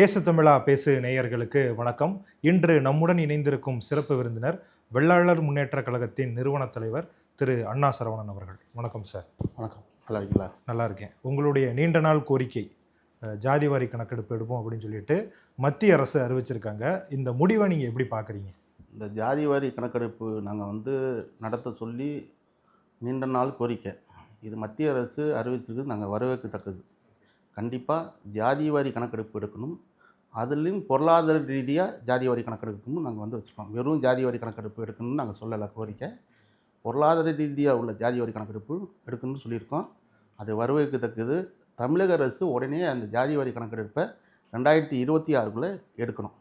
பேசு தமிழா பேசு நேயர்களுக்கு வணக்கம். இன்று நம்முடன் இணைந்திருக்கும் சிறப்பு விருந்தினர் வெள்ளாளர் முன்னேற்றக் கழகத்தின் நிறுவன தலைவர் திரு அண்ணா சரவணன் அவர்கள். வணக்கம் சார். வணக்கம். நல்லா இருக்கீங்களா? நல்லா இருக்கேன். உங்களுடைய நீண்ட நாள் கோரிக்கை அஹ், ஜாதிவாரி கணக்கெடுப்பு எடுப்போம் அப்படின்னு சொல்லிட்டு மத்திய அரசு அறிவிச்சிருக்காங்க. இந்த முடிவை நீங்கள் எப்படி பார்க்குறீங்க? இந்த ஜாதிவாரி கணக்கெடுப்பு நாங்கள் வந்து நடத்த சொல்லி நீண்ட நாள் கோரிக்கை. இது மத்திய அரசு அறிவிச்சிருக்கு நாங்கள் வரவேற்கத்தக்கது. கண்டிப்பாக ஜாதிவாரி கணக்கெடுப்பு எடுக்கணும். அதுலேயும் பொருளாதார ரீதியாக ஜாதிவாரி கணக்கெடுக்கணும்னு நாங்கள் வந்து வச்சுருக்கோம் வெறும் ஜாதிவாரி கணக்கெடுப்பு எடுக்கணும்னு நாங்கள் சொல்லலை கோரிக்கை. பொருளாதார ரீதியாக உள்ள ஜாதிவாரி கணக்கெடுப்பு எடுக்கணும்னு சொல்லியிருக்கோம். அது வரவேற்கத்தக்கது தமிழக அரசு உடனே அந்த ஜாதிவாரி கணக்கெடுப்பை ரெண்டாயிரத்தி இருபத்தி ஆறுக்குள்ளே எடுக்கணும்.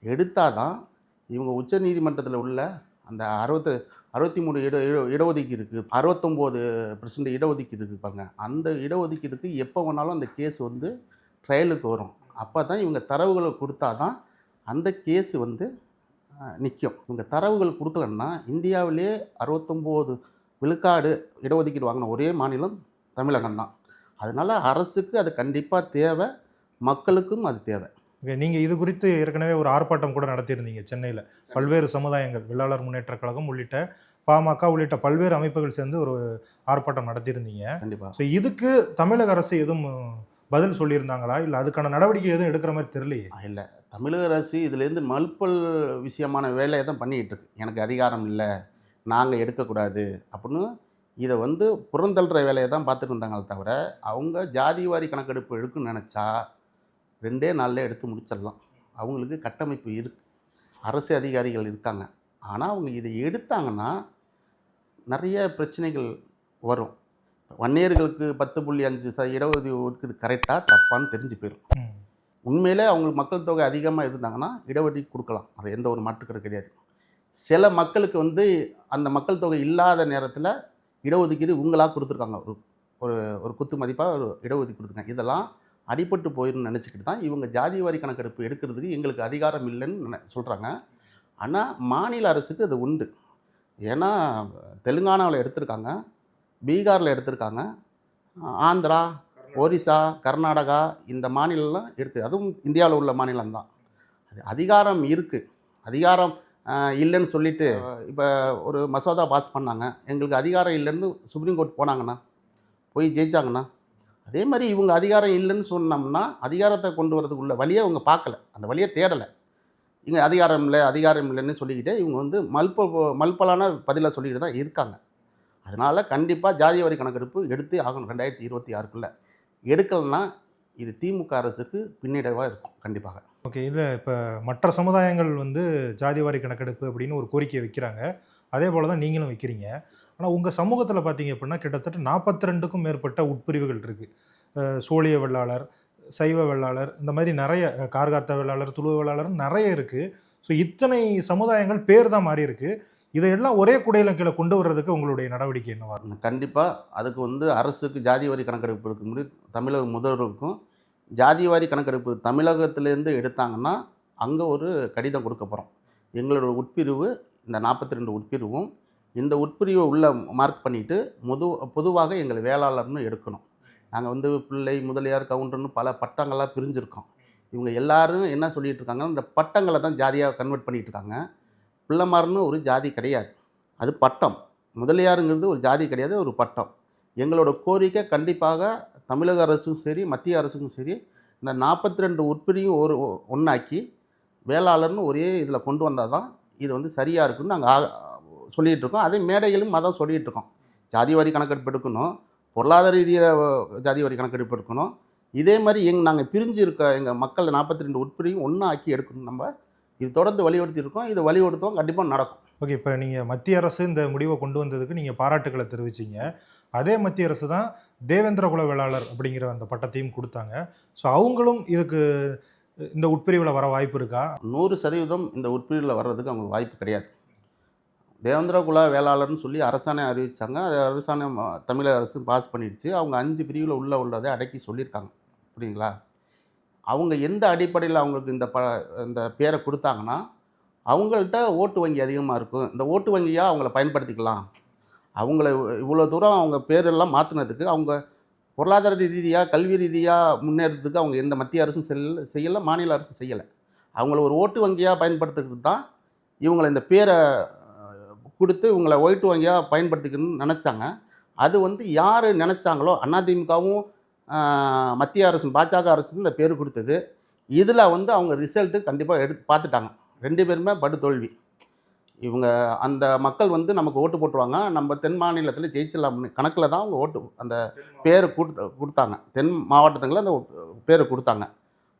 எடுத்தால் தான் இவங்க உச்ச நீதிமன்றத்தில் உள்ள அந்த அறுபத்து அறுபத்தி மூணு இட இட- இடஒதுக்கீடு இருக்குது அறுபத்தொம்போது பர்சன்ட் இடஒதுக்கீடு இருக்குது பாருங்கள் அந்த இடஒதுக்கீடுக்கு எப்போ வேணாலும் அந்த கேஸ் வந்து ட்ரையலுக்கு வரும். அப்போ தான் இவங்க தரவுகளை கொடுத்தா தான் அந்த கேஸ் வந்து நிற்கும் இவங்க தரவுகள் கொடுக்கலன்னா இந்தியாவிலே அறுபத்தொம்போது விழுக்காடு இடஒதுக்கீடு வாங்கின ஒரே மாநிலம் தமிழகம் தான் அதனால் அரசுக்கு அது கண்டிப்பாக தேவை மக்களுக்கும் அது தேவை. நீங்கள் இது குறித்து ஏற்கனவே ஒரு ஆர்ப்பாட்டம் கூட நடத்தியிருந்தீங்க சென்னையில். பல்வேறு சமுதாயங்கள் வெள்ளாளர் முன்னேற்றக் கழகம் உள்ளிட்ட பாமக உள்ளிட்ட பல்வேறு அமைப்புகள் சேர்ந்து ஒரு ஆர்ப்பாட்டம் நடத்தியிருந்தீங்க. கண்டிப்பாக ஸோ இதுக்கு தமிழக அரசு எதுவும் பதில் சொல்லியிருந்தாங்களா? இல்லை அதுக்கான நடவடிக்கை எதுவும் எடுக்கிற மாதிரி தெரியலையே. இல்லை. தமிழக அரசு இதுலேருந்து மல்பல் விஷயமான வேலையை தான் பண்ணிகிட்டு இருக்கு. எனக்கு அதிகாரம் இல்லை நாங்கள் எடுக்கக்கூடாது அப்படின்னு இதை வந்து புறந்தள்ளுற வேலையை தான் பார்த்துட்டு இருந்தாங்களே தவிர அவங்க ஜாதிவாரி கணக்கெடுப்பு எடுக்கணும்னு நினச்சா ரெண்டே நாளில் எடுத்து முடிச்சிடலாம். அவங்களுக்கு கட்டமைப்பு இருக்குது அரசு அதிகாரிகள் இருக்காங்க. ஆனால் அவங்க இதை எடுத்தாங்கன்னா நிறைய பிரச்சனைகள் வரும். வன்னியர்களுக்கு பத்து புள்ளி அஞ்சு ச இடஒதுக்கீடு ஒதுக்குது கரெக்டாக தப்பான்னு தெரிஞ்சு போயிடும். உண்மையிலே அவங்களுக்கு மக்கள் தொகை அதிகமாக இருந்தாங்கன்னா இடஒதுக்கீடு கொடுக்கலாம். அது எந்த ஒரு மாற்றுக்கரு கிடையாது. சில மக்களுக்கு வந்து அந்த மக்கள் தொகை இல்லாத நேரத்தில் இடஒதுக்கீடு உங்களாக கொடுத்துருக்காங்க. ஒரு ஒரு ஒரு குத்து மதிப்பாக ஒரு இடஒதுக்கீடு கொடுத்துருக்காங்க. இதெல்லாம் அடிபட்டு போயிடும்னு நினச்சிக்கிட்டு தான் இவங்க ஜாதி வாரி கணக்கெடுப்பு எடுக்கிறதுக்கு எங்களுக்கு அதிகாரம் இல்லைன்னு சொல்கிறாங்க ஆனால் மாநில அரசுக்கு அது உண்டு. ஏன்னா தெலுங்கானாவில் எடுத்திருக்காங்க. பீகாரில் எடுத்திருக்காங்க. ஆந்திரா ஒரிசா கர்நாடகா இந்த மாநிலம்லாம் இருக்குது அதுவும் இந்தியாவில் உள்ள மாநிலம்தான் அது அதிகாரம் இருக்குது அதிகாரம் இல்லைன்னு சொல்லிட்டு இப்போ ஒரு மசோதா பாஸ் பண்ணாங்க. எங்களுக்கு அதிகாரம் இல்லைன்னு சுப்ரீம் கோர்ட் போனாங்கண்ணா. போய் ஜெயிச்சாங்கண்ணா. அதே மாதிரி இவங்க அதிகாரம் இல்லைன்னு சொன்னோம்னா அதிகாரத்தை கொண்டு வரதுக்கு உள்ள வழியை அவங்க பார்க்கல. அந்த வழியை தேடலை. இங்கே அதிகாரம் இல்லை அதிகாரம் இல்லைன்னு சொல்லிக்கிட்டே இவங்க வந்து மல்ப மல்பலான பதிலாக சொல்லிக்கிட்டு தான் இருக்காங்க. அதனால் கண்டிப்பாக ஜாதி வரி கணக்கெடுப்பு எடுத்தே ஆகணும் ரெண்டாயிரத்தி இருபத்தி ஆறுக்குள்ளே. எடுக்கலைன்னா இது திமுக அரசுக்கு பின்னடைவாக இருக்கும் கண்டிப்பாக. ஓகே இதில் இப்போ மற்ற சமுதாயங்கள் வந்து ஜாதிவாரி கணக்கெடுப்பு அப்படின்னு ஒரு கோரிக்கை வைக்கிறாங்க. அதே போல் தான் நீங்களும் வைக்கிறீங்க. ஆனால் உங்கள் சமூகத்தில் பார்த்தீங்க அப்படின்னா கிட்டத்தட்ட நாற்பத்தி ரெண்டுக்கும் மேற்பட்ட உட்பிரிவுகள் இருக்குது சோழிய வெள்ளாளர் சைவ வெள்ளாளர் இந்த மாதிரி நிறைய கார்காத்த வெள்ளாளர் துளுவ வெள்ளாளர் நிறைய இருக்குது ஸோ இத்தனை சமுதாயங்கள் பேர் தான் மாறி இருக்கு இதையெல்லாம் ஒரே குடையில கீழே கொண்டு வர்றதுக்கு உங்களுடைய நடவடிக்கை என்னவா இருக்கும்? கண்டிப்பாக அதுக்கு வந்து அரசுக்கு ஜாதி வரி கணக்கெடுப்பு எடுக்க முடியும் தமிழக முதல்வருக்கும் ஜாதி வாரி கணக்கெடுப்பு தமிழகத்திலேருந்து எடுத்தாங்கன்னா அங்கே ஒரு கடிதம் கொடுக்க போகிறோம் எங்களோட உட்பிரிவு இந்த நாற்பத்தி ரெண்டு உட்பிரிவும் இந்த உட்பிரிவை உள்ள மார்க் பண்ணிவிட்டு முது பொதுவாக எங்களை வேளாளர்னு எடுக்கணும். நாங்கள் வந்து பிள்ளை முதலியார் கவுண்டர்னு பல பட்டங்கள்லாம் பிரிஞ்சிருக்கோம். இவங்க எல்லாரும் என்ன சொல்லிகிட்டு இருக்காங்கன்னா இந்த பட்டங்களை தான் ஜாதியாக கன்வெர்ட் பண்ணிகிட்டு இருக்காங்க. பிள்ளைமார்னு ஒரு ஜாதி கிடையாது. அது பட்டம். முதலியாருங்கிறது ஒரு ஜாதி கிடையாது ஒரு பட்டம். எங்களோட கோரிக்கை கண்டிப்பாக தமிழக அரசும் சரி மத்திய அரசுக்கும் சரி இந்த நாற்பத்தி ரெண்டு உட்பிரியும் ஒரு ஒன்றாக்கி வேளாளர்னு ஒரே இதில் கொண்டு வந்தால் தான் இது வந்து சரியாக இருக்குன்னு நாங்கள் சொல்லிகிட்டு இருக்கோம். அதே மேடைகளும் அதான் சொல்லிகிட்டு இருக்கோம். ஜாதி வரி கணக்கெடுப்பு எடுக்கணும் பொருளாதார ரீதியாக ஜாதி வரி கணக்கெடுப்பு எடுக்கணும். இதே மாதிரி எங் நாங்கள் பிரிஞ்சு இருக்க எங்கள் மக்கள் நாற்பத்தி ரெண்டு உட்பிரியும் ஒன்றா ஆக்கி எடுக்கணும். நம்ம இது தொடர்ந்து வலியுறுத்தி இருக்கோம் இது வலியுறுத்துவோம் கண்டிப்பாக நடக்கும். ஓகே இப்போ நீங்கள் மத்திய அரசு இந்த முடிவை கொண்டு வந்ததுக்கு நீங்கள் பாராட்டுக்களை தெரிவிச்சீங்க. அதே மத்திய அரசு தான் தேவேந்திர குல வேளாளர் அப்படிங்கிற அந்த பட்டத்தையும் கொடுத்தாங்க. ஸோ அவங்களும் இதுக்கு இந்த உட்பிரிவில் வர வாய்ப்பு இருக்கா? நூறு சதவீதம் இந்த உட்பிரிவில் வர்றதுக்கு அவங்களுக்கு வாய்ப்பு கிடையாது. தேவேந்திர குல வேளாளர்னு சொல்லி அரசாணை அறிவித்தாங்க அது அரசாணை தமிழக அரசு பாஸ் பண்ணிடுச்சு. அவங்க அஞ்சு பிரிவில் உள்ள உள்ளதை அடக்கி சொல்லியிருக்காங்க. புரியுங்களா அவங்க எந்த அடிப்படையில் அவங்களுக்கு இந்த ப இந்த பேரை கொடுத்தாங்கன்னா அவங்கள்ட்ட ஓட்டு வங்கி அதிகமாக இருக்கும். இந்த ஓட்டு வங்கியாக அவங்கள பயன்படுத்திக்கலாம். அவங்கள இவ்வளோ தூரம் அவங்க பேரெல்லாம் மாற்றினதுக்கு அவங்க பொருளாதார ரீதியாக கல்வி ரீதியாக முன்னேறதுக்கு அவங்க எந்த மத்திய அரசும் செல்ல செய்யலை மாநில அரசும் செய்யலை. அவங்கள ஒரு ஓட்டு வங்கியாக பயன்படுத்துறது தான் இவங்களை இந்த பேரை கொடுத்து இவங்களை ஓட்டு வங்கியாக பயன்படுத்திக்கணும்னு நினச்சாங்க. அது வந்து யார் நினச்சாங்களோ அதிமுகவும் மத்திய அரசும் பாஜக அரசும் இந்த பேர் கொடுத்தது. இதில் வந்து அவங்க ரிசல்ட்டு கண்டிப்பாக எடுத்து பார்த்துட்டாங்க. ரெண்டு பேருமே படு தோல்வி. இவங்க அந்த மக்கள் வந்து நமக்கு ஓட்டு போட்டுருவாங்க. நம்ம தென் மாநிலத்தில் ஜெயிச்சிடலாம்னு கணக்கில் தான் அவங்க ஓட்டு அந்த பேர் கொடுத்து கொடுத்தாங்க. தென் மாவட்டத்துங்களில் அந்த பேர் கொடுத்தாங்க.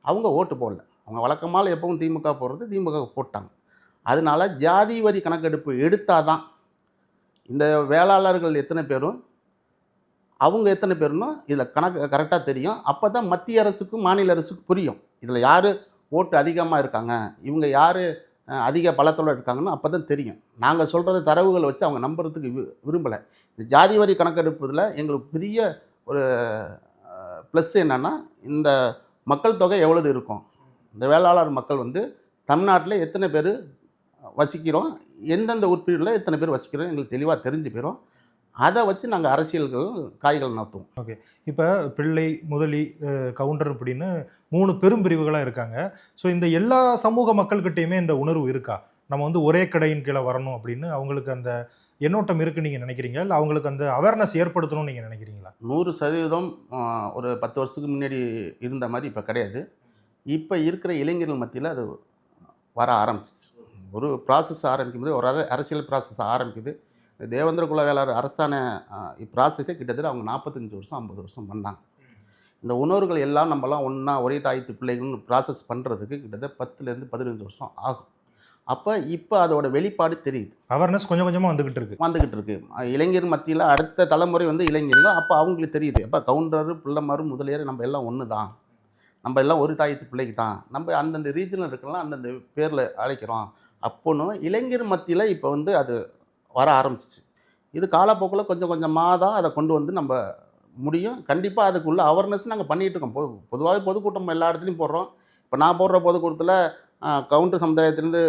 அவங்க ஓட்டு போடல. அவங்க வழக்கமாக எப்பவும் திமுக போடுறது திமுக போட்டாங்க. அதனால ஜாதி வரி கணக்கெடுப்பு எடுத்தால் தான் இந்த வேளாளர்கள் எத்தனை பேரும் அவங்க எத்தனை பேர்னோ இதில் கணக்கு கரெக்டாக தெரியும். அப்போ தான் மத்திய அரசுக்கும் மாநில அரசுக்கும் புரியும். இதில் யார் ஓட்டு அதிகமாக இருக்காங்க இவங்க யார் அதிக பலத்தோட இருக்காங்கன்னு அப்போ தான் தெரியும். நாங்கள் சொல்கிறத தரவுகளை வச்சு அவங்க நம்புறதுக்கு வி விரும்பலை. இந்த ஜாதி வரி கணக்கெடுப்பதில் எங்களுக்கு பெரிய ஒரு ப்ளஸ் என்னென்னா இந்த மக்கள் தொகை எவ்வளவு இருக்கும்? இந்த வேளாளர் மக்கள் வந்து தமிழ்நாட்டில் எத்தனை பேர் வசிக்கிறோம்? எந்தெந்த உறுப்பினரில் எத்தனை பேர் வசிக்கிறோம்? எங்களுக்கு தெளிவாக தெரிஞ்சு போயிடும் அதை வச்சு நாங்கள் அரசியல்கள் காய்கள் நடத்துவோம் இப்போ பிள்ளை முதலி கவுண்டர் அப்படின்னு மூணு பெரும் பிரிவுகளாக இருக்காங்க. ஸோ இந்த எல்லா சமூக மக்கள்கிட்டயுமே இந்த உணர்வு இருக்கா? நம்ம வந்து ஒரே கடையின் கீழே வரணும் அப்படின்னு அவங்களுக்கு அந்த எண்ணோட்டம் இருக்குன்னு நீங்கள் நினைக்கிறீங்களா? இல்லை அவங்களுக்கு அந்த அவேர்னஸ் ஏற்படுத்தணும்னு நீங்கள் நினைக்கிறீங்களா? நூறு சதவீதம் ஒரு பத்து வருஷத்துக்கு முன்னாடி இருந்த மாதிரி இப்போ கிடையாது. இப்போ இருக்கிற இளைஞர்கள் மத்தியில் அது வர ஆரம்பிச்சிச்சு. ஒரு ப்ராசஸ் ஆரம்பிக்கும் போது ஒரு அர- அரசியல் ப்ராசஸ் ஆரம்பிக்குது. தேவேந்திர குல வேளாளர் அரசான ப்ராசஸே கிட்டத்தட்ட அவங்க நாற்பத்தஞ்சு வருஷம் ஐம்பது வருஷம் பண்ணாங்க. இந்த உணர்வுகள் எல்லாம் நம்மலாம் ஒன்றா ஒரே தாயத்து பிள்ளைகள்னு ப்ராசஸ் பண்ணுறதுக்கு கிட்டத்தட்ட பத்துலேருந்து பதினஞ்சு வருஷம் ஆகும். அப்போ இப்போ அதோட வெளிப்பாடு தெரியுது. அவேர்னஸ் கொஞ்சம் கொஞ்சமாக வந்துகிட்டு இருக்கு. வந்துக்கிட்டு இருக்கு. இளைஞர் மத்தியில் அடுத்த தலைமுறை வந்து இளைஞர்கள். அப்போ அவங்களுக்கு தெரியுது. அப்போ கவுண்டர் பிள்ளைமாரு முதலியார் நம்ம எல்லாம் ஒன்று தான். நம்ம எல்லாம் ஒரு தாயத்து பிள்ளைக்கு தான். நம்ம அந்தந்த ரீஜனில் இருக்கலாம் அந்தந்த பேரில் அழைக்கிறோம். அப்போன்னு இளைஞர் மத்தியில் இப்போ வந்து அது வர ஆரம்பிச்சிச்சு. இது காலப்போக்கில் கொஞ்சம் கொஞ்சமாக தான் அதை கொண்டு வந்து நம்ம முடியும். கண்டிப்பாக அதுக்குள்ள அவேர்னஸ் நாங்கள் பண்ணிகிட்டு இருக்கோம். பொது பொதுவாகவே பொதுக்கூட்டம் எல்லா இடத்துலையும் போடுறோம். இப்போ நான் போடுற பொதுக்கூட்டத்தில் கவுண்டர் சமுதாயத்திலேருந்து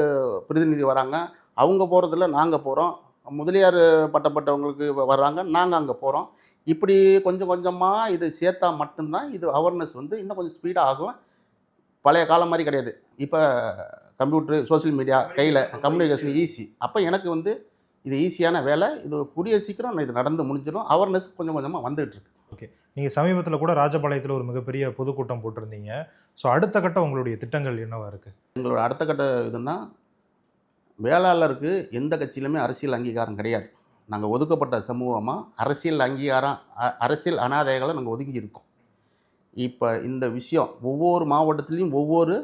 பிரதிநிதி வராங்க. அவங்க போகிறதுல நாங்கள் போகிறோம் முதலியார் பட்டப்பட்டவங்களுக்கு வர்றாங்க. நாங்கள் அங்கே போகிறோம் இப்படி கொஞ்சம் கொஞ்சமாக இது சேர்த்தா மட்டும்தான் இது அவேர்னஸ் வந்து இன்னும் கொஞ்சம் ஸ்பீடாக ஆகும். பழைய காலம் மாதிரி கிடையாது. இப்போ கம்ப்யூட்ரு சோஷியல் மீடியா கையில் கம்யூனிகேஷன் ஈஸி அப்போ எனக்கு வந்து இது ஈஸியான வேலை. இது கூடிய சீக்கிரம் இது நடந்து முடிஞ்சிடும். அவேர்னஸ் கொஞ்சம் கொஞ்சமாக வந்துகிட்டு இருக்கு. நீங்கள் சமீபத்தில் கூட ராஜபாளையத்தில் ஒரு மிகப்பெரிய பொதுக்கூட்டம் போட்டிருந்தீங்க. ஸோ அடுத்த கட்டம் உங்களுடைய திட்டங்கள் என்னவா இருக்கு? எங்களோட அடுத்த கட்ட இதுன்னா வேளாளருக்கு எந்த கட்சியிலுமே அரசியல் அங்கீகாரம் கிடையாது. நாங்கள் ஒதுக்கப்பட்ட சமூகமாக அரசியல் அங்கீகாரம் அரசியல் அனாதைகளை நாங்கள் ஒதுங்கி இருக்கோம். இப்போ இந்த விஷயம் ஒவ்வொரு மாவட்டத்துலேயும் ஒவ்வொரு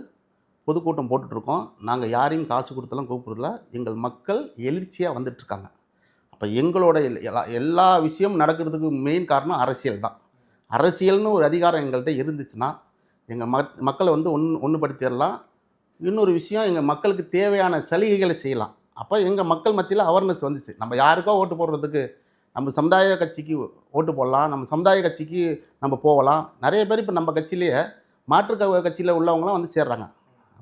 பொதுக்கூட்டம் போட்டுட்ருக்கோம். நாங்கள் யாரையும் காசு கொடுத்தெல்லாம் கூப்பிடல எங்கள் மக்கள் எழுச்சியாக வந்துட்டுருக்காங்க அப்போ எங்களோட எல்- எல்லா எல்லா விஷயமும் நடக்கிறதுக்கு மெயின் காரணம் அரசியல் தான். அரசியல்னு ஒரு அதிகாரம் எங்கள்கிட்ட இருந்துச்சுன்னா எங்கள் மக் மக்களை வந்து ஒன்று ஒன்றுபடுத்திடலாம் இன்னொரு விஷயம் எங்கள் மக்களுக்கு தேவையான சலுகைகளை செய்யலாம். அப்போ எங்கள் மக்கள் மத்தியில் அவேர்னஸ் வந்துச்சு. நம்ம யாருக்கோ ஓட்டு போடுறதுக்கு நம்ம சமுதாய கட்சிக்கு ஓட்டு போடலாம். நம்ம சமுதாய கட்சிக்கு நம்ம போகலாம். நிறைய பேர் இப்போ நம்ம கட்சியிலேயே மாற்று கட்சியில் உள்ளவங்களாம் வந்து சேர்றாங்க.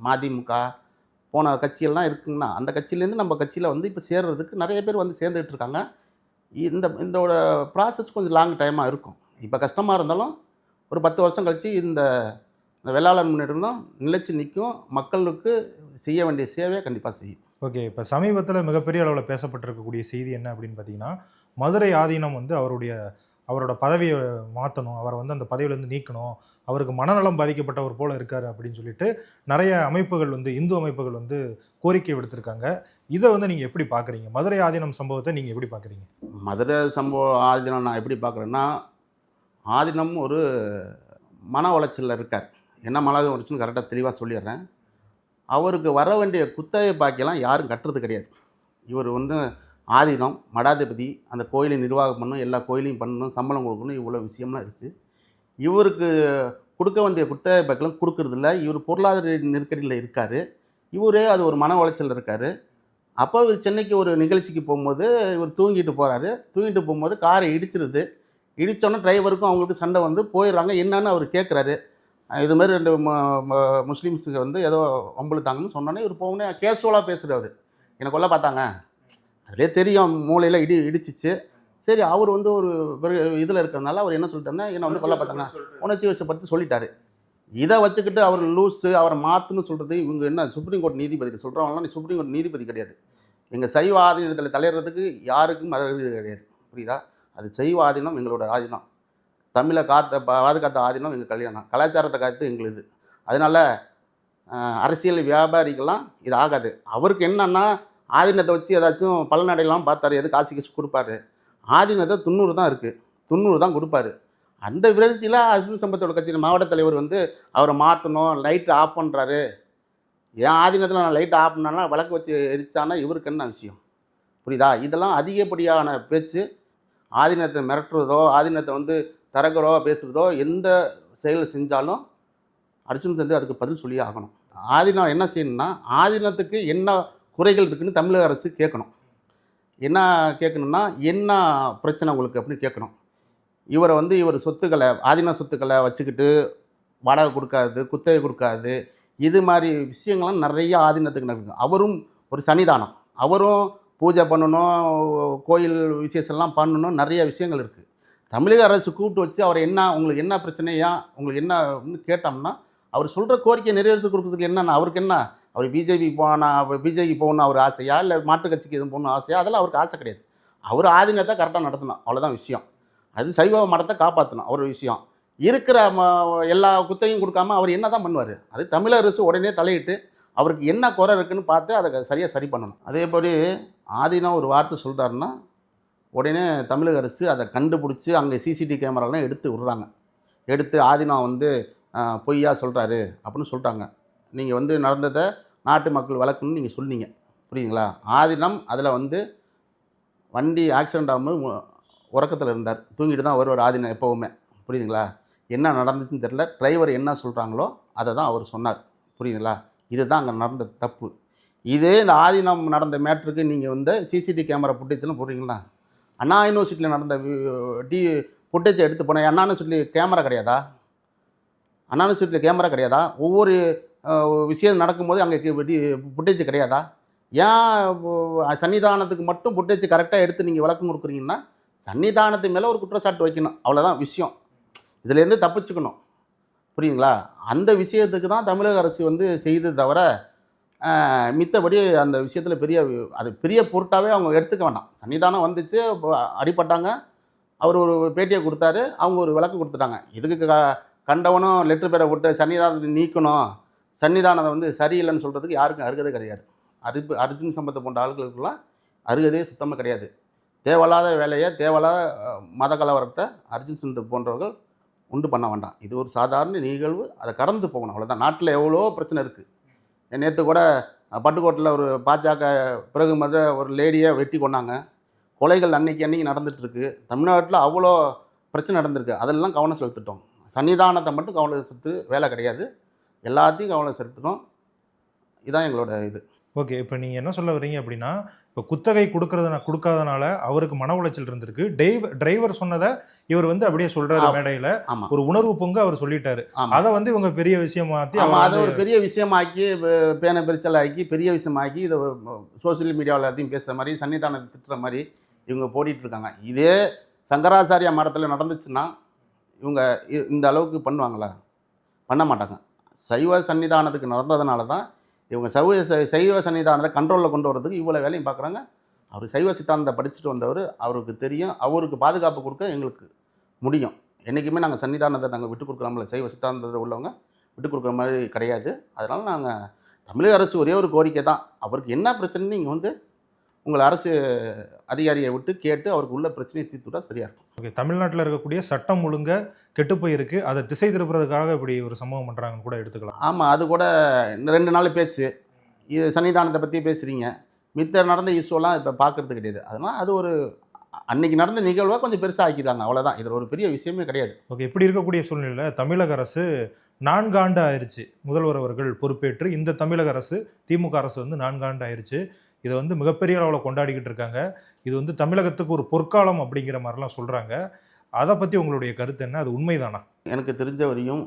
மதிமுக போன கட்சியெல்லாம் இருக்குங்கன்னா அந்த கட்சியிலேருந்து நம்ம கட்சியில் வந்து இப்போ சேர்றதுக்கு நிறைய பேர் வந்து சேர்ந்துட்டு இருக்காங்க. இந்த இதோட ப்ராசஸ் கொஞ்சம் லாங் டைமாக இருக்கும். இப்போ கஷ்டமாக இருந்தாலும் ஒரு பத்து வருஷம் கழித்து இந்த இந்த வெள்ளாளர் முன்னேற்றம் தான் நிலைச்சு நிற்கும். மக்களுக்கு செய்ய வேண்டிய சேவையை கண்டிப்பாக செய்யும். ஓகே. இப்போ சமீபத்தில் மிகப்பெரிய அளவில் பேசப்பட்டிருக்கக்கூடிய செய்தி என்ன அப்படின்னு பார்த்தீங்கன்னா மதுரை ஆதீனம் வந்து அவருடைய அவரோட பதவியை மாற்றணும் அவரை வந்து அந்த பதவியிலேருந்து நீக்கணும் அவருக்கு மனநலம் பாதிக்கப்பட்டவர் போல இருக்கார் அப்படின்னு சொல்லிட்டு நிறைய அமைப்புகள் வந்து இந்து அமைப்புகள் வந்து கோரிக்கை விடுத்திருக்காங்க. இதை வந்து நீங்கள் எப்படி பார்க்குறீங்க மதுரை ஆதீனம் சம்பவத்தை நீங்கள் எப்படி பார்க்குறீங்க மதுரை சம்பவம் ஆதீனம் நான் எப்படி பார்க்குறேன்னா ஆதீனம் ஒரு மன உளைச்சலில் இருக்கார். என்ன மன உளைச்சல்னு கரெக்டாக தெளிவாக சொல்லிடுறேன். அவருக்கு வர வேண்டிய குத்தகை பாக்கியெல்லாம் யாரும் கட்டுறது கிடையாது. இவர் வந்து ஆதீனம் மடாதிபதி அந்த கோயிலை நிர்வாகம் பண்ணணும் எல்லா கோயிலையும் பண்ணணும் சம்பளம் கொடுக்கணும் இவ்வளோ விஷயம்லாம் இருக்குது இவருக்கு கொடுக்க வேண்டிய குத்தகை கொடுக்கறதில்ல இவர் பொருளாதார நெருக்கடியில் இருக்கார். இவரே அது ஒரு மன உளைச்சல் இருக்கார். அப்போ இவர் சென்னைக்கு ஒரு நிகழ்ச்சிக்கு போகும்போது இவர் தூங்கிட்டு போகிறாரு தூங்கிட்டு போகும்போது காரை இடிச்சிருது. இடித்தோன்னே டிரைவருக்கும் அவங்களுக்கு சண்டை வந்து போயிடுறாங்க. என்னன்னு அவர் கேட்குறாரு இது மாதிரி ரெண்டு முஸ்லீம்ஸுக்கு முஸ்லீம்ஸுங்க வந்து ஏதோ வம்பளுத்தாங்கன்னு சொன்னோன்னே இவர் போகனே கேஷுவலாக பேசுகிறவர் என்னை கொல்ல பார்த்தாங்க. அதிலே தெரியும் மூளையில் இடி இடிச்சிச்சு. சரி அவர் வந்து ஒரு இதில் இருக்கிறதுனால அவர் என்ன சொல்லிட்டாருன்னா என்ன வந்து கொல்லப்பட்டாங்க உணர்ச்சி வசப்பட்டு சொல்லிட்டாரு. இதை வச்சுக்கிட்டு அவர் லூஸு அவரை மாற்றுன்னு சொல்கிறது இவங்க என்ன சுப்ரீம் கோர்ட் நீதிபதி சொல்கிறவங்களாம் நீ சுப்ரீம் கோர்ட் நீதிபதி கிடையாது. எங்கள் சைவ ஆதீனத்தில் தலையிடுறதுக்கு யாருக்கும் இது கிடையாது. புரியுதா? அது சைவ ஆதீனம் எங்களோட ஆதீனம். தமிழை காத்த பாதுகாத்த ஆதீனம் எங்கள் கல்யாணம். கலாச்சாரத்தை காத்து எங்களுது. அதனால் அரசியல் வியாபாரிகள்லாம் இது ஆகாது. அவருக்கு என்னன்னா ஆதீனத்தை வச்சு ஏதாச்சும் பலனடையலாம் பார்த்தாரு. எது காசு காசு கொடுப்பாரு? ஆதீனத்தை துண்ணூறு தான் இருக்குது துண்ணூறு தான் கொடுப்பாரு. அந்த விரதியில் அஸ்வின் சம்பத்தோட கட்சியின் மாவட்ட தலைவர் வந்து அவரை மாற்றணும் லைட்டு ஆஃப் பண்ணுறாரு ஏன் ஆதீனத்தில் நான் லைட்டை ஆஃப் பண்ணாலும் விளக்கு வச்சு எரிச்சானா இவருக்கு என்ன விஷயம்? புரியுதா? இதெல்லாம் அதிகப்படியான பேச்சு. ஆதீனத்தை மிரட்டுறதோ ஆதீனத்தை வந்து தரகுறோ பேசுகிறதோ எந்த செயல் செஞ்சாலும் அர்ஜுன் வந்து அதுக்கு பதில் சொல்லியே ஆகணும். ஆதீனம் என்ன செய்யணும்னா ஆதீனத்துக்கு என்ன குறைகள் இருக்குதுன்னு தமிழக அரசு கேட்கணும். என்ன கேட்கணும்னா என்ன பிரச்சனை உங்களுக்கு அப்படின்னு கேட்கணும். இவரை வந்து இவர் சொத்துக்களை ஆதீன சொத்துக்களை வச்சுக்கிட்டு வாடகை கொடுக்காது குத்தகை கொடுக்காது இது மாதிரி விஷயங்கள்லாம் நிறைய ஆதீனத்துக்கு நடக்குது. அவரும் ஒரு சன்னிதானம். அவரும் பூஜை பண்ணணும் கோயில் விசேஷம்லாம் பண்ணணும் நிறைய விஷயங்கள் இருக்குது தமிழக அரசு கூப்பிட்டு வச்சு அவர் என்ன உங்களுக்கு என்ன பிரச்சனையா உங்களுக்கு என்ன கேட்டோம்னா அவர் சொல்கிற கோரிக்கை நிறைவேற்றி கொடுக்குறதுக்கு என்னென்ன அவருக்கு என்ன அவர் பிஜேபி போனா பிஜேபி போகணும் அவர் ஆசையா? இல்லை மாற்றுக் கட்சிக்கு எதுவும் போகணும் ஆசையா? அதெல்லாம் அவருக்கு ஆசை கிடையாது. அவர் ஆதீனத்தை கரெக்டாக நடத்தணும். அவ்வளோதான் விஷயம். அது சைவ மடத்தை காப்பாற்றணும் அவர் விஷயம். இருக்கிற ம- எல்லா குத்தையும் கொடுக்காம அவர் என்ன தான் பண்ணுவார்? அது தமிழரசு உடனே தலையிட்டு அவருக்கு என்ன குறை இருக்குன்னு பார்த்து அதை சரியாக சரி பண்ணணும். அதேபடி ஆதீனம் ஒரு வார்த்தை சொல்கிறாருன்னா உடனே தமிழக அரசு அதை கண்டுபிடிச்சி அங்கே சிசிடிவி கேமராலாம் எடுத்து விடுறாங்க. எடுத்து ஆதினா வந்து பொய்யா சொல்கிறாரு அப்படின்னு சொல்லிட்டாங்க. நீங்கள் வந்து நடந்ததை நாட்டு மக்கள் வழக்குன்னு நீங்கள் சொன்னீங்க. புரியுதுங்களா? ஆதினம் அதில் வந்து வண்டி ஆக்சிடென்ட் ஆகாமல் உறக்கத்தில் இருந்தார். தூங்கிட்டு தான் வருவார் ஆதினம் எப்போவுமே. புரியுதுங்களா? என்ன நடந்துச்சுன்னு தெரில டிரைவர் என்ன சொல்கிறாங்களோ அதை தான் அவர் சொன்னார். புரியுதுங்களா? இதுதான் அங்கே நடந்த தப்பு. இதே இந்த ஆதீனம் நடந்த மேட்ருக்கு நீங்கள் வந்து சிசிடிவி கேமரா ஃபுட்டேஜ்லாம் போடுறீங்களா? அண்ணா யூனிவர்சிட்டியில் நடந்த டி ஃபுட்டேஜை எடுத்து போனேன் அண்ணா யூனிவர்சிட்டி கேமரா கிடையாதா? அண்ணா யூனிவர்சிட்டியில் கேமரா கிடையாதா? ஒவ்வொரு விஷயம் நடக்கும்போது அங்கே புட்டேஜ் கிடையாதா? ஏன் சன்னிதானத்துக்கு மட்டும் புட்டேஜ் கரெக்டாக எடுத்து நீங்கள் விளக்கம் கொடுக்குறீங்கன்னா சன்னிதானத்து மேலே ஒரு குற்றச்சாட்டு வைக்கணும். அவ்வளோதான் விஷயம். இதுலேருந்து தப்பிச்சுக்கணும். புரியுங்களா அந்த விஷயத்துக்கு தான் தமிழக அரசு வந்து செய்தது தவிர மித்தபடி அந்த விஷயத்தில் பெரிய அது பெரிய பொருட்டாகவே அவங்க எடுத்துக்க வேண்டாம் சன்னிதானம் வந்துச்சு அடிப்பட்டாங்க அடிபட்டாங்க. அவர் ஒரு பேட்டியை கொடுத்தாரு அவங்க ஒரு விளக்கம் கொடுத்துட்டாங்க. இதுக்கு க கண்டவனும் லெட்ரு பேரை விட்டு சன்னிதானத்தை நீக்கணும். சன்னிதானத்தை வந்து சரியில்லைன்னு சொல்கிறதுக்கு யாருக்கும் அருகதே கிடையாது. அது அர்ஜுன் சம்பந்தம் போன்ற ஆளுகளுக்கெல்லாம் அருகதே சுத்தமாக கிடையாது. தேவையில்லாத வேலையை தேவையில்லாத மத கலவரத்தை அர்ஜுன் சம்பத் போன்றவர்கள் உண்டு பண்ண வேண்டாம். இது ஒரு சாதாரண நிகழ்வு. அதை கடந்து போகணும். அவ்வளோதான் நாட்டில் எவ்வளோ பிரச்சனை இருக்குது நேற்று கூட பட்டுக்கோட்டையில் ஒரு பாஜக பிறகு மத ஒரு லேடியை வெட்டி கொண்டாங்க கொலைகள் அன்னைக்கு அன்னைக்கு நடந்துகிட்ருக்கு தமிழ்நாட்டில் அவ்வளோ பிரச்சனை நடந்திருக்கு. அதெல்லாம் கவனம் செலுத்திட்டோம். சன்னிதானத்தை மட்டும் கவனம் செலுத்து வேலை கிடையாது. எல்லாத்தையும் கவனம் செலுத்தணும். இதான் எங்களோட இது. ஓகே இப்போ நீங்கள் என்ன சொல்ல வர்றீங்க அப்படின்னா இப்போ குத்தகை கொடுக்கறதுனா கொடுக்காதனால அவருக்கு மன உளைச்சல் இருந்திருக்கு. டிரைவ் டிரைவர் சொன்னதை இவர் வந்து அப்படியே சொல்றாரு ஆமா. மேடையில. ஒரு உணர்வு பொங்க அவர் சொல்லிட்டாரு. அதை வந்து இவங்க பெரிய விஷயம் மாத்தி ஆமாம் அவர் அதை ஒரு பெரிய விஷயமாக்கி பேனை பெரிச்சல் ஆக்கி பெரிய விஷயமாக்கி இதை சோஷியல் மீடியாவில் எல்லாத்தையும் பேசுகிற மாதிரி சன்னிதானத்தை திட்டுற மாதிரி இவங்க இருக்காங்க. இதே சங்கராச்சாரியா மடத்தில் நடந்துச்சுன்னா இவங்க இந்த அளவுக்கு பண்ணுவாங்களா? பண்ண மாட்டாங்க. சைவ சன்னிதானத்துக்கு நடந்ததுனால தான் இவங்க சைவ சை- சைவ சன்னிதானத்தை கண்ட்ரோலில் கொண்டு வரதுக்கு இவ்வளோ வேலையும் பார்க்குறாங்க. அவர் சைவ சித்தாந்தத்தை படிச்சுட்டு வந்தவர் அவருக்கு தெரியும் அவருக்கு பாதுகாப்பு கொடுக்க எங்களுக்கு முடியும். என்றைக்குமே நாங்கள் சன்னிதானத்தை நாங்கள் விட்டு கொடுக்குறோம்ல சைவ சித்தாந்தத்தை உள்ளவங்க விட்டு கொடுக்குற மாதிரி கிடையாது. அதனால் நாங்கள் தமிழக அரசு ஒரே ஒரு கோரிக்கை தான். அவருக்கு என்ன பிரச்சனைன்னு நீங்கள் வந்து உங்களை அரசு அதிகாரியை விட்டு கேட்டு அவருக்கு உள்ள பிரச்சனையை தீர்த்துட்டா சரியாக இருக்கும். ஓகே தமிழ்நாட்டில் இருக்கக்கூடிய சட்டம் ஒழுங்க கெட்டு போயிருக்கு. அதை திசை திருப்புறதுக்காக இப்படி ஒரு சம்பவம் பண்றாங்கன்னு கூட எடுத்துக்கலாம். ஆமாம் அது கூட ரெண்டு நாள் பேச்சு. இது சன்னிதானத்தை பற்றி பேசுகிறீங்க மித்த நடந்த இஷ்யூலாம் இப்போ பார்க்கறது கிடையாது. அதனால் அது ஒரு அன்னைக்கு நடந்த நிகழ்வை கொஞ்சம் பெருசாக ஆக்கிடுறாங்க அவ்வளோதான் இதில் ஒரு பெரிய விஷயமே கிடையாது. ஓகே இப்படி இருக்கக்கூடிய சூழ்நிலையில் தமிழக அரசு நான்காண்டு ஆயிருச்சு. முதல்வர் அவர்கள் பொறுப்பேற்று இந்த தமிழக அரசு திமுக அரசு வந்து நான்காண்டு ஆயிருச்சு. இதை வந்து மிகப்பெரிய அளவில் கொண்டாடிக்கிட்டு இருக்காங்க. இது வந்து தமிழகத்துக்கு ஒரு பொற்காலம் அப்படிங்கிற மாதிரிலாம் சொல்கிறாங்க அதை பற்றி உங்களுடைய கருத்து என்ன? அது உண்மைதானா? எனக்கு தெரிஞ்ச வரையும்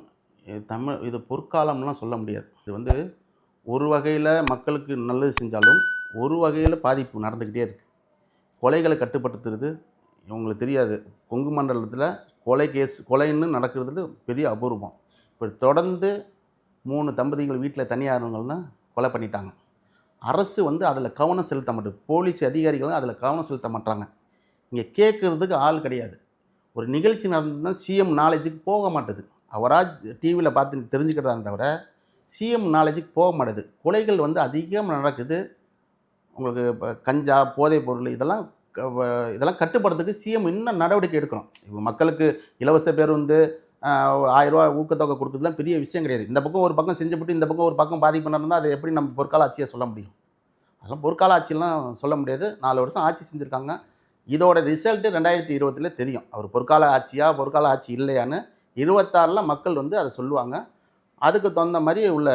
தமிழ் இது பொற்காலம்லாம் சொல்ல முடியாது. இது வந்து ஒரு வகையில் மக்களுக்கு நல்லது செஞ்சாலும் ஒரு வகையில் பாதிப்பு நடந்துக்கிட்டே இருக்குது கொலைகளை கட்டுப்படுத்துறது இவங்களுக்கு தெரியாது. கொங்கு மண்டலத்தில் கொலை கேஸ் கொலைன்னு நடக்கிறது பெரிய அபூர்வம். இப்போ தொடர்ந்து மூணு தம்பதிகள் வீட்டில் தனியாக இருந்தவங்கன்னா கொலை பண்ணிட்டாங்க. அரசு வந்து அதில் கவனம் செலுத்த மாட்டேது போலீஸ் அதிகாரிகளும் அதில் கவனம் செலுத்த மாட்டாங்க இங்கே கேட்குறதுக்கு ஆள் கிடையாது. ஒரு நிகழ்ச்சி நடந்ததுன்னா சிஎம் நாலேஜுக்கு போக மாட்டேது. அவராக டிவியில் பார்த்து தெரிஞ்சுக்கிறாங்க தவிர சிஎம் நாலேஜுக்கு போக மாட்டேது. கொலைகள் வந்து அதிகமாக நடக்குது. உங்களுக்கு இப்போ கஞ்சா போதைப் பொருள் இதெல்லாம் க- வ- இதெல்லாம் கட்டுப்படுறதுக்கு சிஎம் இன்னும் நடவடிக்கை எடுக்கணும். இப்போ மக்களுக்கு இலவச பேருந்து ரூபா ஊக்கத்தொகை கொடுக்குறதுலாம் பெரிய விஷயம் கிடையாது. இந்த பக்கம் ஒரு பக்கம் செஞ்சுவிட்டு இந்த பக்கம் ஒரு பக்கம் பாதிப்பு நடந்தால் அதை எப்படி நம்ம பொற்கால ஆட்சியை சொல்ல முடியும்? அதெல்லாம் பொற்கால ஆட்சியெல்லாம் சொல்ல முடியாது. நாலு வருஷம் ஆட்சி செஞ்சுருக்காங்க. இதோட ரிசல்ட்டு ரெண்டாயிரத்தி இருபத்துல தெரியும். அவர் பொற்கால ஆட்சியா பொற்கால ஆட்சி இல்லையான்னு இருபத்தாறில் மக்கள் வந்து அதை சொல்லுவாங்க. அதுக்கு தகுந்த மாதிரி உள்ள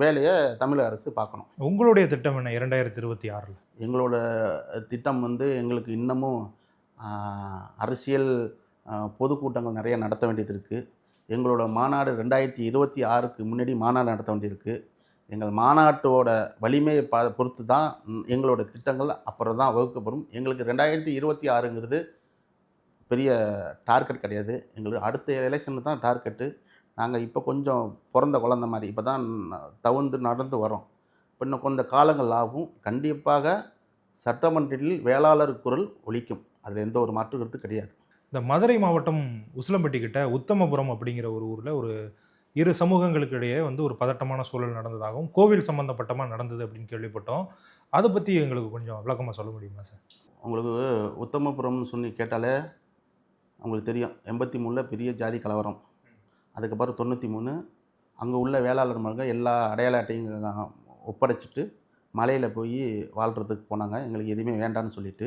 வேலையை தமிழக அரசு பார்க்கணும். உங்களுடைய திட்டம் என்ன இரண்டாயிரத்தி இருபத்தி ஆறில்? எங்களோட திட்டம் வந்து எங்களுக்கு இன்னமும் அரசியல் பொதுக்கூட்டங்கள் நிறைய நடத்த வேண்டியது இருக்குது எங்களோட மாநாடு ரெண்டாயிரத்தி இருபத்தி ஆறுக்கு முன்னாடி மாநாடு நடத்த வேண்டியிருக்கு. எங்கள் மாநாட்டோட வலிமையை ப பொறுத்து தான் எங்களோட திட்டங்கள் அப்புறம் தான் வகுக்கப்படும். எங்களுக்கு ரெண்டாயிரத்தி இருபத்தி ஆறுங்கிறது பெரிய டார்கெட் கிடையாது. எங்களுக்கு அடுத்த எலெக்ஷன் தான் டார்கெட்டு. நாங்கள் இப்போ கொஞ்சம் பிறந்த குழந்த மாதிரி இப்போ தான் தவுந்து நடந்து வரோம் இப்போ இன்னும் கொஞ்சம் காலங்கள் ஆகும். கண்டிப்பாக சட்டமன்றத்தில் வேளாளர் குரல் ஒழிக்கும் அதில் எந்த ஒரு மாற்று கருத்து கிடையாது. இந்த மதுரை மாவட்டம் உசிலம்பட்டி கிட்ட உத்தமபுரம் அப்படிங்கிற ஒரு ஊரில் ஒரு இரு சமூகங்களுக்கு இடையே வந்து ஒரு பதட்டமான சூழல் நடந்ததாகவும் கோவில் சம்மந்தப்பட்டமாக நடந்தது அப்படின்னு கேள்விப்பட்டோம். அதை பற்றி எங்களுக்கு கொஞ்சம் விளக்கமாக சொல்ல முடியுமா சார்? உங்களுக்கு உத்தமபுரம்னு சொல்லி கேட்டாலே உங்களுக்கு தெரியும். எண்பத்தி மூணில் பெரிய ஜாதி கலவரம். அதுக்கப்புறம் தொண்ணூற்றி மூணு அங்கே உள்ள வேளாளர் மருங்க எல்லா அடையாள அட்டையும் ஒப்படைச்சிட்டு மலையில் போய் வாழ்கிறதுக்கு போனாங்க. எங்களுக்கு எதுவுமே வேண்டான்னு சொல்லிட்டு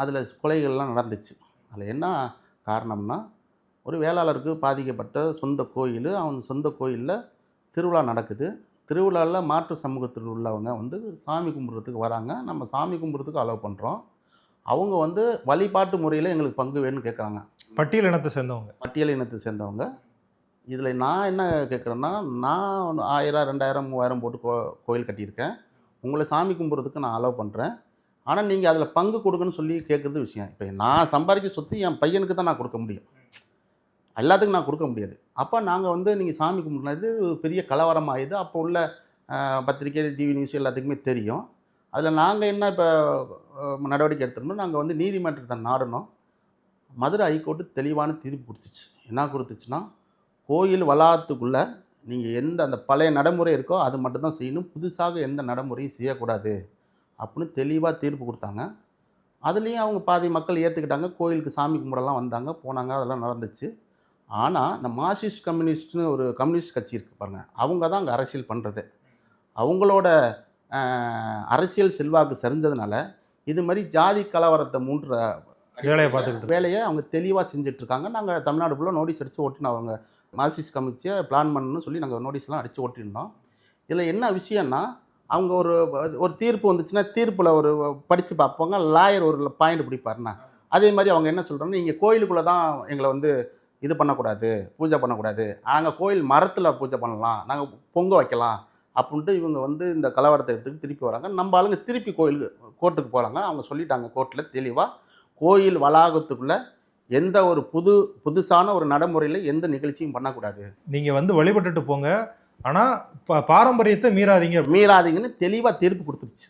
அதில் கொலைகள்லாம் நடந்துச்சு. அதில் என்ன காரணம்னா ஒரு வேளாளருக்கு பாதிக்கப்பட்ட சொந்த கோயில் அவன் சொந்த கோயிலில் திருவிழா நடக்குது. திருவிழாவில் மாற்று சமூகத்தில் உள்ளவங்க வந்து சாமி கும்பிட்றதுக்கு வராங்க. நம்ம சாமி கும்பிட்றதுக்கு அலோவ் பண்ணுறோம் அவங்க வந்து வழிபாட்டு முறையில் எங்களுக்கு பங்கு வேணும்னு கேட்குறாங்க பட்டியல் இனத்தை சேர்ந்தவங்க. பட்டியல் இனத்தை சேர்ந்தவங்க. இதில் நான் என்ன கேட்குறேன்னா நான் ஆயிரம் ரெண்டாயிரம் மூவாயிரம் போட்டு கோ கோயில் கட்டியிருக்கேன். உங்களை சாமி கும்பிட்றதுக்கு நான் அலோவ் பண்ணுறேன் ஆனால் நீங்கள் அதில் பங்கு கொடுக்கணும்னு சொல்லி கேட்குறது விஷயம். இப்போ நான் சம்பாதிக்க சொத்து என் பையனுக்கு தான் நான் கொடுக்க முடியும். எல்லாத்துக்கும் நான் கொடுக்க முடியாது. அப்போ நாங்கள் வந்து நீங்கள் சாமி கும்பிட்றது பெரிய கலவரம் ஆயுது அப்போ உள்ள பத்திரிக்கை டிவி நியூஸ் எல்லாத்துக்குமே தெரியும். அதில் நாங்கள் என்ன இப்போ நடவடிக்கை எடுத்துருந்தோம் நாங்கள் வந்து நீதிமன்றத்தை நாடணும் மதுரை ஹைகோர்ட்டு தெளிவான தீர்ப்பு கொடுத்துச்சு. என்ன கொடுத்துச்சுன்னா கோயில் வளாகத்துக்குள்ளே நீங்கள் எந்த அந்த பழைய நடைமுறை இருக்கோ அது மட்டும்தான் செய்யணும். புதுசாக எந்த நடைமுறையும் செய்யக்கூடாது. அப்படின்னு தெளிவாக தீர்ப்பு கொடுத்தாங்க. அதுலேயும் அவங்க பாதி மக்கள் ஏற்றுக்கிட்டாங்க கோயிலுக்கு சாமி கும்பிடலாம் வந்தாங்க போனாங்க அதெல்லாம் நடந்துச்சு. ஆனால் இந்த மார்க்சிஸ்ட் கம்யூனிஸ்ட்னு ஒரு கம்யூனிஸ்ட் கட்சி இருக்குது பாருங்கள் அவங்க தான் அங்கே அரசியல் பண்ணுறது அவங்களோட அரசியல் செல்வாக்கு சரிஞ்சதுனால இது மாதிரி ஜாதி கலவரத்தை மூன்ற வேலையை பார்த்துக்கிட்டு வேலையை அவங்க தெளிவாக செஞ்சுட்ருக்காங்க. நாங்கள் தமிழ்நாடு ஃபுல்லாக நோட்டீஸ் அடித்து ஓட்டினோம். அவங்க மார்க்சிஸ்ட் கமிச்சியை பிளான் பண்ணணும்னு சொல்லி நாங்கள் நோட்டீஸ்லாம் அடித்து ஓட்டியிருந்தோம். இதில் என்ன விஷயம்னா அவங்க ஒரு ஒரு தீர்ப்பு வந்துச்சுன்னா தீர்ப்பில் ஒரு படித்து பார்ப்பாங்க லாயர் ஒரு பாயிண்ட் பிடிப்பாருண்ணா. அதே மாதிரி அவங்க என்ன சொல்கிறாங்கன்னா நீங்கள் கோயிலுக்குள்ளே தான் எங்களை வந்து இது பண்ணக்கூடாது பூஜை பண்ணக்கூடாது. நாங்கள் கோயில் மரத்தில் பூஜை பண்ணலாம் நாங்கள் பொங்க வைக்கலாம் அப்படின்ட்டு இவங்க வந்து இந்த கலவரத்தை எடுத்துட்டு திருப்பி வராங்க. நம்ம ஆளுங்க திருப்பி கோயிலுக்கு கோர்ட்டுக்கு போகிறாங்க அவங்க சொல்லிட்டாங்க கோர்ட்டில் தெளிவாக கோயில் வளாகத்துக்குள்ளே எந்த ஒரு புது புதுசான ஒரு நடைமுறையில் எந்த நிகழ்ச்சியும் பண்ணக்கூடாது. நீங்கள் வந்து வழிபட்டுட்டு போங்க. ஆனால் பா பாரம்பரியத்தை மீறாதீங்க. மீறாதீங்கன்னு தெளிவாக தீர்ப்பு கொடுத்துருச்சு.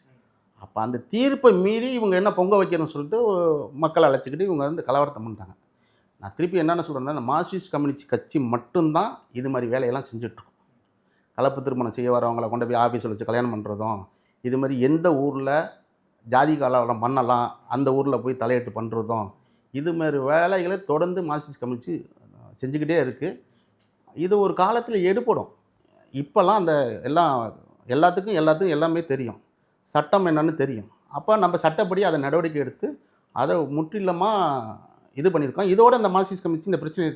அப்போ அந்த தீர்ப்பை மீறி இவங்க என்ன பொங்க வைக்கணும்னு சொல்லிட்டு மக்களை அழைச்சிக்கிட்டு இவங்க வந்து கலவரத்தை பண்ணிட்டாங்க. நான் திருப்பி என்னென்ன சொல்கிறேன்னா இந்த மார்க்சிஸ்ட் கம்யூனிஸ்ட் கட்சி மட்டும்தான் இது மாதிரி வேலையெல்லாம் செஞ்சுட்ருக்கோம். கலப்பு திருமணம் செய்ய வரவங்களை கொண்டு போய் ஆஃபீஸில் வச்சு கல்யாணம் பண்ணுறதும் இது மாதிரி எந்த ஊரில் ஜாதி கலவரம் பண்ணலாம் அந்த ஊரில் போய் தலையிட்டு பண்ணுறதும் இது மாதிரி வேலைகளை தொடர்ந்து மார்க்சிஸ்ட் கம்யூனிஸ்ட் செஞ்சுக்கிட்டே இருக்குது இது ஒரு காலத்தில் எடுப்படும் இப்போல்லாம் அந்த எல்லாம் எல்லாத்துக்கும் எல்லாத்துக்கும் எல்லாமே தெரியும். சட்டம் என்னன்னு தெரியும். அப்போ நம்ம சட்டப்படி அதை நடவடிக்கை எடுத்து அதை முற்றிலுமாக இது பண்ணியிருக்கோம். இதோட இந்த மார்க்சிஸ்ட் கமிட்டி இந்த பிரச்சனை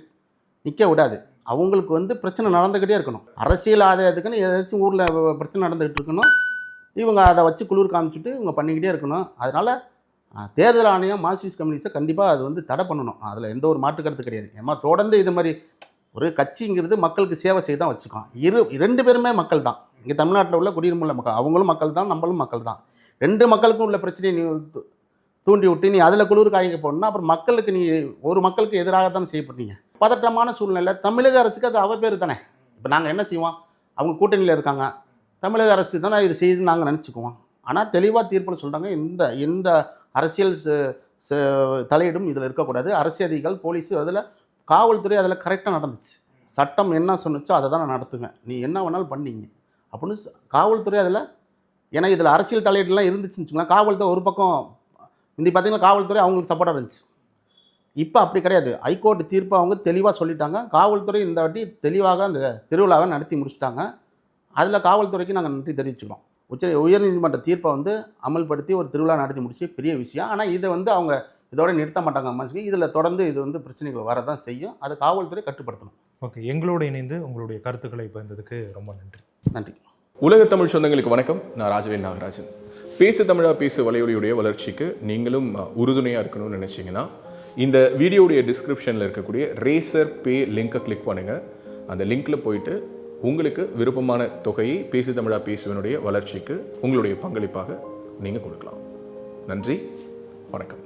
நிற்க விடாது. அவங்களுக்கு வந்து பிரச்சனை நடந்துக்கிட்டே இருக்கணும். அரசியல் ஆதாயத்துக்குன்னு ஏதாச்சும் ஊரில் பிரச்சனை நடந்துக்கிட்டு இருக்கணும். இவங்க அதை வச்சு குளிர் காமிச்சிட்டு இவங்க பண்ணிக்கிட்டே இருக்கணும். அதனால் தேர்தல் ஆணையம் மார்க்சிஸ்ட் கம்யூனிஸ்ட்டை கண்டிப்பாக அது வந்து தடை பண்ணணும். அதில் எந்த ஒரு மாற்று கருத்து கிடையாது. ஏமா தொடர்ந்து இது மாதிரி ஒரு கட்சிங்கிறது மக்களுக்கு சேவை செய்ய தான் வச்சுக்கோம். இரு ரெண்டு பேருமே மக்கள் தான் இங்கே தமிழ்நாட்டில் உள்ள குடியுரிமை உள்ள மக்கள். அவங்களும் மக்கள் தான் நம்மளும் மக்கள் தான் ரெண்டு மக்களுக்கும் உள்ள பிரச்சனையை நீ தூண்டி விட்டு நீ அதில் குளிர் காய்க்க போகணும்னா அப்புறம் மக்களுக்கு நீ ஒரு மக்களுக்கு எதிராக தானே செய்யப்படுறீங்க. பதட்டமான சூழ்நிலை. தமிழக அரசுக்கு அது அவ பேர் தானே. இப்போ நாங்கள் என்ன செய்வோம்? அவங்க கூட்டணியில் இருக்காங்க. தமிழக அரசு தானே இது செய்து நாங்கள் நினச்சிக்குவோம். ஆனால் தெளிவாக தீர்ப்பில் சொல்கிறாங்க இந்த எந்த அரசியல் ச- ச- இதில் இருக்கக்கூடாது. அரசியதிகள் போலீஸ் அதில் காவல்துறை அதில் கரெக்டாக நடந்துச்சு. சட்டம் என்ன சொன்னுச்சோ அதை தான் நான் நடத்துவேன். நீ என்ன வேணாலும் பண்ணீங்க. அப்படின்னு காவல்துறை அதில் ஏன்னா இதில் அரசியல் தலையீடுலாம் இருந்துச்சுன்னு வச்சுக்கோங்களேன் காவல்துறை ஒரு பக்கம் முந்தி பார்த்தீங்கன்னா காவல்துறை அவங்களுக்கு சப்போர்ட்டாக இருந்துச்சு. இப்போ அப்படி கிடையாது. ஹைகோர்ட் தீர்ப்பு அவங்க தெளிவாக சொல்லிட்டாங்க. காவல்துறை இந்த வாட்டி தெளிவாக அந்த திருவிழாவை நடத்தி முடிச்சுட்டாங்க. அதில் காவல்துறைக்கு நாங்கள் நன்றி தெரிவிச்சுக்கிறோம். உச்ச உயர்நீதிமன்ற தீர்ப்பை வந்து அமல்படுத்தி ஒரு திருவிழா நடத்தி முடிச்சு பெரிய விஷயம். ஆனால் இதை வந்து அவங்க இதோட நிறுத்த மாட்டாங்க மனசுக்கு இதில் தொடர்ந்து இது வந்து பிரச்சனைகள் வரதான் செய்யும். அதை காவல்துறை கட்டுப்படுத்தணும். ஓகே எங்களோடு இணைந்து உங்களுடைய கருத்துக்களை பகிர்ந்ததுக்கு ரொம்ப நன்றி. நன்றி. உலக தமிழ் சொந்தங்களுக்கு வணக்கம். நான் ராஜவேல் நாகராஜன். பேசு தமிழா பேசு வலையொலியுடைய வளர்ச்சிக்கு நீங்களும் உறுதுணையாக இருக்கணும்னு நினச்சிங்கன்னா இந்த வீடியோடைய டிஸ்கிரிப்ஷனில் இருக்கக்கூடிய ரேசர் பே லிங்கை கிளிக் பண்ணுங்கள் அந்த லிங்க்கில் போயிட்டு உங்களுக்கு விருப்பமான தொகையை பேசு தமிழா பேசுவனுடைய வளர்ச்சிக்கு உங்களுடைய பங்களிப்பாக நீங்கள் கொடுக்கலாம். நன்றி. வணக்கம்.